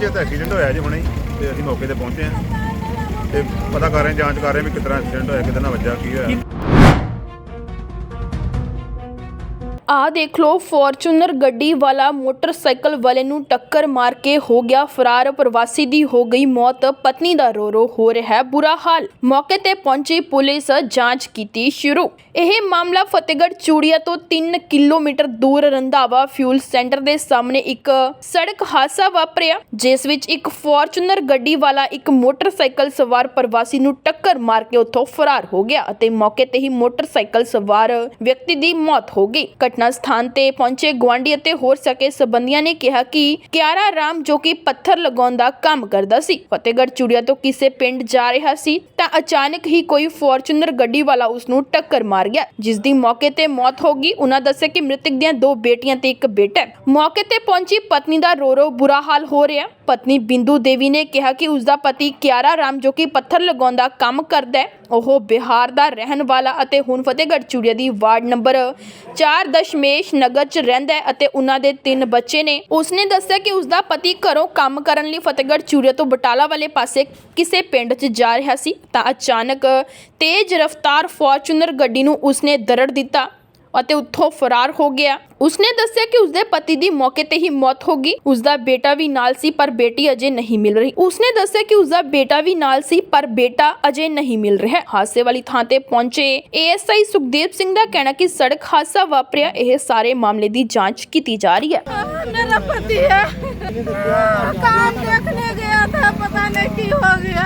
ਅਚਨਚੇਤ ਐਕਸੀਡੈਂਟ ਹੋਇਆ ਜੀ ਹੁਣੇ ਹੀ, ਤੇ ਅਸੀਂ ਮੌਕੇ ਤੇ ਪਹੁੰਚੇ ਹਾਂ। ਤੇ ਪਤਾ ਕਰ ਰਹੇ ਹਾਂ, ਜਾਂਚ ਕਰ ਰਹੇ ਹਾਂ ਵੀ ਕਿਸ ਤਰ੍ਹਾਂ ਐਕਸੀਡੈਂਟ ਹੋਇਆ ਕਿਹਦੇ ਨਾਲ ਵੱਜਾ ਕੀ ਹੋਇਆ। ਆਹ ਦੇਖ ਲੋ ਫੋਰਚੂਨਰ ਗੱਡੀ ਵਾਲਾ ਮੋਟਰਸਾਈਕਲ ਵਾਲੇ ਨੂੰ ਟੱਕਰ ਮਾਰ ਕੇ ਹੋ ਗਿਆ ਫਰਾਰ। ਪ੍ਰਵਾਸੀ ਦੀ ਹੋ ਗਈ ਮੌਤ। ਪਤਨੀ ਦਾ ਰੋ ਰੋ ਹੋ ਰਿਹਾ ਹੈ ਬੁਰਾ ਹਾਲ। ਮੌਕੇ ਤੇ ਪਹੁੰਚੀ ਪੁਲਿਸ ਜਾਂਚ ਕੀਤੀ ਸ਼ੁਰੂ। ਇਹ ਮਾਮਲਾ ਫਤਿਹਗੜ੍ਹ ਚੂੜੀਆ ਤੋਂ 3 ਕਿਲੋਮੀਟਰ ਦੂਰ ਰੰਧਾਵਾ ਫਿਊਲ ਸੈਂਟਰ ਦੇ ਸਾਹਮਣੇ ਇੱਕ ਸੜਕ ਹਾਦਸਾ ਵਾਪਰਿਆ, ਜਿਸ ਵਿੱਚ ਇੱਕ ਫੋਰਚੂਨਰ ਗੱਡੀ ਵਾਲਾ ਇੱਕ ਮੋਟਰਸਾਈਕਲ ਸਵਾਰ ਪ੍ਰਵਾਸੀ ਨੂੰ ਟੱਕਰ ਮਾਰ ਕੇ ਉੱਥੋਂ ਫਰਾਰ ਹੋ ਗਿਆ ਅਤੇ ਮੌਕੇ ਤੇ ਹੀ ਮੋਟਰਸਾਈਕਲ ਸਵਾਰ ਵਿਅਕਤੀ ਦੀ ਮੌਤ ਹੋ ਗਈ। ਘਟਨਾ ਸਥਾਨ ਤੇ ਪਹੁੰਚੇ ਗਵਾਂਢੀ ਅਤੇ ਹੋਰ ਸਕੇ ਸਬੰਧੀਆਂ ਨੇ ਕਿਹਾ ਕਿ ਕਿਆਰਾ ਰਾਮ ਜੋ ਕਿ ਪੱਥਰ ਲਗਾਉਣ ਦਾ ਕੰਮ ਕਰਦਾ ਸੀ। ਫਤਿਹਗੜ੍ਹ ਚੂੜੀਆ ਤੋਂ ਕਿਸੇ ਪਿੰਡ ਜਾ ਰਿਹਾ ਸੀ ਤਾਂ ਅਚਾਨਕ ਹੀ ਕੋਈ ਫੋਰਚੂਨਰ ਗੱਡੀ ਵਾਲਾ ਉਸ ਨੂੰ ਟੱਕਰ ਮਾਰ ਗਿਆ ਜਿਸ ਦੀ ਮੌਕੇ ਤੇ ਮੌਤ ਹੋ ਗਈ। ਉਹਨਾਂ ਦੱਸਿਆ ਕਿ ਮ੍ਰਿਤਕ ਦੀਆਂ ਦੋ ਬੇਟੀਆਂ ਤੇ ਇੱਕ ਬੇਟਾ ਹੈ। ਮੌਕੇ ਤੇ ਪਹੁੰਚੀ ਪਤਨੀ ਦਾ ਰੋ ਰੋ ਬੁਰਾ ਹਾਲ ਹੋ ਰਿਹਾ। ਪਤਨੀ ਬਿੰਦੂ ਦੇਵੀ ਨੇ ਕਿਹਾ ਕਿ ਉਸ ਦਾ ਪਤੀ ਕਿਆਰਾ ਰਾਮ, ਜੋ ਕਿ ਪੱਥਰ ਲਗਾਉਣ ਦਾ ਕੰਮ ਕਰਦਾ ਹੈ, ਉਹ ਬਿਹਾਰ ਦਾ ਰਹਿਣ ਵਾਲਾ ਅਤੇ ਹੁਣ ਫਤਿਹਗੜ੍ਹ ਚੂੜੀਆ ਦੀ ਵਾਰਡ ਨੰਬਰ 4 ਦਸ਼ਮੇਸ਼ ਨਗਰ ਚ ਰਹਿੰਦਾ ਹੈ ਅਤੇ ਉਹਨਾਂ ਦੇ ਤਿੰਨ ਬੱਚੇ ਨੇ। ਉਸਨੇ ਦੱਸਿਆ ਕਿ ਉਸ ਦਾ ਪਤੀ ਘਰੋਂ ਕੰਮ ਕਰਨ ਲਈ ਫਤਿਹਗੜ੍ਹ ਚੂੜੀਆ ਤੋਂ ਬਟਾਲਾ ਵਾਲੇ ਪਾਸੇ ਕਿਸੇ ਪਿੰਡ 'ਚ ਜਾ ਰਿਹਾ ਸੀ। ਤਾਂ ਅਚਾਨਕ ਤੇਜ਼ ਰਫ਼ਤਾਰ ਫੋਰਚੂਨਰ ਗੱਡੀ ਨੂੰ ਉਸਨੇ ਦਰੜ ਦਿੱਤਾ ਅਤੇ ਉੱਥੋਂ ਫਰਾਰ ਹੋ ਗਿਆ ਉਸਨੇ ਦੱਸਿਆ ਕਿ ਉਸਦੇ ਪਤੀ ਦੀ ਮੌਕੇ ਤੇ ਹੀ ਮੌਤ ਹੋ ਗਈ ਉਸਦਾ ਬੇਟਾ ਵੀ ਨਾਲ ਸੀ ਪਰ ਬੇਟੀ ਅਜੇ ਨਹੀਂ ਮਿਲ ਰਹੀ ਉਸਨੇ ਦੱਸਿਆ ਕਿ ਉਸਦਾ ਬੇਟਾ ਵੀ ਨਾਲ ਸੀ ਪਰ ਬੇਟਾ ਅਜੇ ਨਹੀਂ ਮਿਲ ਰਿਹਾ ਹਾਦਸੇ ਵਾਲੀ ਥਾਂ ਤੇ ਪਹੁੰਚੇ ਏਐਸਆਈ ਸੁਖਦੇਵ ਸਿੰਘ ਦਾ ਕਹਿਣਾ ਕਿ ਸੜਕ ਹਾਦਸਾ ਵਾਪਰਿਆ ਇਹ ਸਾਰੇ ਮਾਮਲੇ ਦੀ ਜਾਂਚ ਕੀਤੀ ਜਾ ਰਹੀ ਹੈ मेरा पति है काम देखने गया था पता नहीं की हो गया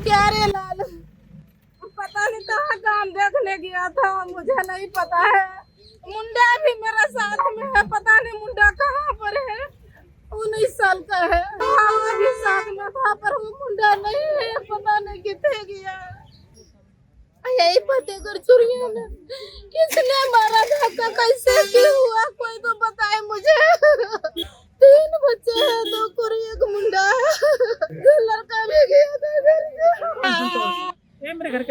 प्यारे देखने गया था, मुझे नहीं पता है। मुंडा भी मेरा साथ में है, पता नहीं मुंडा कहाँ पर है। उन्नीस साल का है। हाँ भी साथ में था, पर वो मुंडा नहीं है, पता नहीं कितने गया। यही फतेहगढ़ चुरिया में किसने मारा, धक्का कैसे क्यों हुआ, कोई तो बताए मुझे।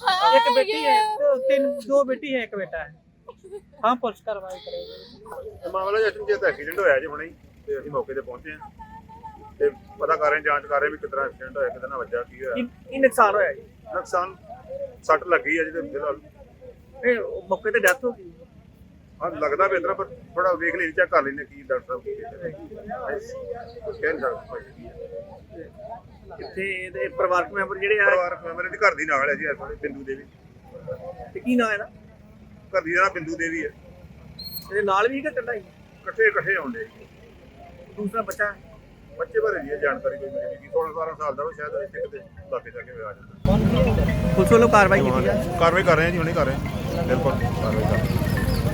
एक बेटी है दो तीन दो बेटी है एक बेटा है हाँ पुलिस कार्रवाई करेगी ਇਹ ਮਾਮਲਾ ਜੀ ਅਚਨਚੇਤ ਐਕਸੀਡੈਂਟ ਹੋਇਆ ਜੀ ਹੁਣੇ ਹੀ ਤੇ ਅਸੀਂ ਮੌਕੇ ਤੇ ਪਹੁੰਚੇ ਹਾਂ ਤੇ ਪਤਾ ਕਰ ਰਹੇ ਹਾਂ ਜਾਂਚ ਕਰ ਰਹੇ ਹਾਂ ਵੀ ਕਿਸ ਤਰ੍ਹਾਂ ਐਕਸੀਡੈਂਟ ਹੋਇਆ ਕਿਹਦੇ ਨਾਲ ਵੱਜਾ ਕੀ ਹੋਇਆ ਕੀ ਕੀ ਨੁਕਸਾਨ ਹੋਇਆ ਜੀ ਨੁਕਸਾਨ ਸੱਟ ਲੱਗੀ ਹੈ ਜੀ ਤੇ ਫਿਲਹਾਲ ਇਹ ਉਹ ਮੌਕੇ ਤੇ ਡੈਥ ਹੋ ਗਈ ਹਾਂ ਲੱਗਦਾ ਵੀ ਇਸ ਤਰ੍ਹਾਂ ਪਰ ਥੋੜਾ ਵੇਖ ਲਈ ਚੈੱਕ ਕਰ ਲੈਂਦੇ ਕੀ ਡਾਕਟਰ ਸਾਹਿਬ ਕੀ ਕਹਿੰਦੇ ਨੇ। ਕੁਛ ਕਹਿ ਨਹੀਂ ਸਕਦਾ ਕੀ ਹੈ। ਕਿੱਥੇ ਇਹਦੇ ਪਰਿਵਾਰਕ ਮੈਂਬਰ ਜਿਹੜੇ ਆ ਪਰਿਵਾਰਕ ਮੈਂਬਰ ਦੀ ਘਰ ਦੀ ਨਾਲ ਹੈ ਜੀ ਇਸ ਵੇਲੇ ਬਿੰਦੂ ਦੇਵੀ ਤੇ ਕੀ ਨਾਂ ਹੈ ਨਾ ਘਰ ਦੀ ਦਾ ਨਾਂ ਬਿੰਦੂ ਦੇਵੀ ਹੈ। ਇਹਦੇ ਨਾਲ ਵੀ ਹੈਗਾ ਕੱਲਾ ਹੀ? ਇਕੱਠੇ ਇਕੱਠੇ ਆਉਂਦੇ ਜੀ। ਦੂਸਰਾ ਬੱਚਾ? ਬੱਚੇ ਬਾਰੇ ਜੀ ਇਹ ਜਾਣਕਾਰੀ ਕੋਈ ਮਿਲੀ ਨਹੀਂ 16 17 ਸਾਲ ਦਾ ਵਾ ਸ਼ਾਇਦ ਇੱਥੇ ਕਿਤੇ ਲਾਗੇ ਜਾ ਕੇ ਆ ਜਾਂਦਾ। ਪੁਲਿਸ ਵੱਲੋਂ ਕਾਰਵਾਈ ਕੀਤੀ ਜਾ ਕਾਰਵਾਈ ਕਰ ਰਹੇ ਹਾਂ ਜੀ ਹੁਣੇ ਕਰ ਰਹੇ ਹਾਂ ਬਿਲਕੁਲ ਕਾਰਵਾਈ ਕਰ ਰਹੇ ਹਾਂ